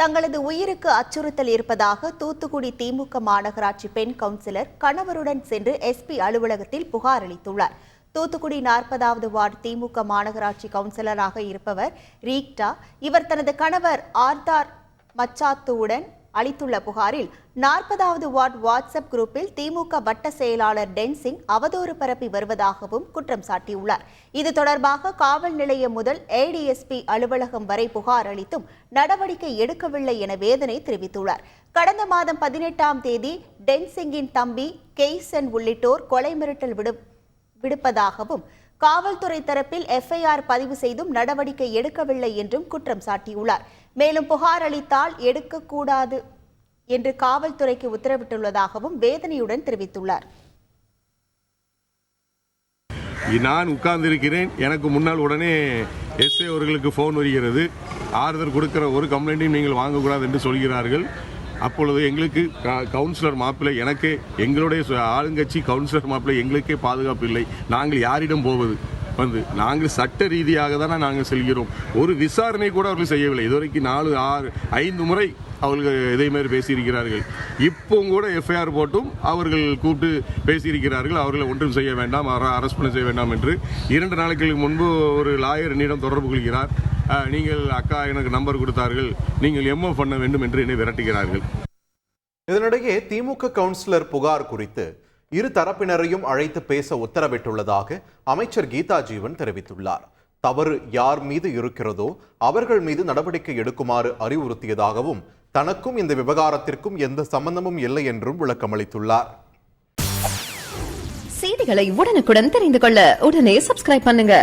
தங்களது உயிருக்கு அச்சுறுத்தல் இருப்பதாக தூத்துக்குடி திமுக மாநகராட்சி பெண் கவுன்சிலர் கணவருடன் சென்று எஸ்பி அலுவலகத்தில் புகார் அளித்துள்ளார். தூத்துக்குடி நாற்பதாவது வார்டு திமுக மாநகராட்சி கவுன்சிலராக இருப்பவர் ரீக்டா இவர் தனது கணவர் ஆர்தார் மச்சாத்துவுடன் அளித்துள்ள புகாரில் நாற்பதாவது வார்டு வாட்ஸ்அப் குரூப்பில் திமுக வட்ட செயலாளர் டென்சிங் அவதூறு பரப்பி வருவதாகவும் குற்றம் சாட்டியுள்ளார். இது தொடர்பாக காவல் நிலையம் முதல் ஏடிஎஸ்பி அலுவலகம் வரை புகார் அளித்தும் நடவடிக்கை எடுக்கவில்லை என வேதனை தெரிவித்துள்ளார். கடந்த மாதம் பதினெட்டாம் தேதி டென்சிங்கின் தம்பி கெய்சன் உள்ளிட்டோர் கொலை மிரட்டல் விடு விடுப்பதாகவும் காவல்துறை தரப்பில் எஃப்ஐஆர் பதிவு செய்தும் நடவடிக்கை எடுக்கவில்லை என்றும் குற்றம் சாட்டியுள்ளார். மேலும் புகார் அளித்தால் எடுக்கக்கூடாது என்று காவல்துறைக்கு உத்தரவிட்டுள்ளதாகவும் வேதனையுடன் தெரிவித்துள்ளார். நான் உட்கார்ந்திருக்கிறேன். எனக்கு முன்னால் உடனே எஸ்ஐ அவர்களுக்கு ஃபோன் வருகிறது. ஆறுதல் கொடுக்கிற ஒரு கம்ப்ளைண்ட்டையும் நீங்கள் வாங்கக்கூடாது என்று சொல்கிறார்கள். அப்பொழுது எங்களுக்கு கவுன்சிலர் மாப்பிள்ளை எனக்கு எங்களுடைய ஆளுங்கட்சி கவுன்சிலர் மாப்பிள்ளை எங்களுக்கே பாதுகாப்பு இல்லை. நாங்கள் யாரிடம் போவது? வந்து நாங்கள் சட்ட ரீதியாக தானே நாங்கள் செல்கிறோம். ஒரு விசாரணை கூட அவர்கள் செய்யவில்லை. இதுவரைக்கும் நாலு ஆறு ஐந்து முறை அவர்கள் இதே மாதிரி பேசியிருக்கிறார்கள். இப்போ கூட எஃப்ஐஆர் போட்டும் அவர்கள் கூப்பிட்டு பேசியிருக்கிறார்கள். அவர்களை ஒன்றும் செய்ய வேண்டாம். அரெஸ்ட் பண்ண செய்ய வேண்டாம் என்று. இரண்டு நாட்களுக்கு முன்பு ஒரு லாயர் என்னிடம் தொடர்பு கொள்கிறார். நீங்கள் அக்கா எனக்கு நம்பர் கொடுத்தார்கள். நீங்கள் எம்ஓ பண்ண வேண்டும் என்று என்னை விரட்டுகிறார்கள். இதனிடையே திமுக கவுன்சிலர் புகார் குறித்து இரு தரப்பினரையும் அழைத்து பேச உத்தரவிட்டுள்ளதாக அமைச்சர் கீதா ஜீவன் தெரிவித்துள்ளார். தவறு யார் மீது இருக்கிறதோ அவர்கள் மீது நடவடிக்கை எடுக்குமாறு அறிவுறுத்தியதாகவும் தனக்கும் இந்த விவகாரத்திற்கும் எந்த சம்பந்தமும் இல்லை என்றும் விளக்கமளித்துள்ளார். செய்திகளை உடனுக்குடன் தெரிந்து கொள்ள உடனே சப்ஸ்கிரைப் பண்ணுங்க.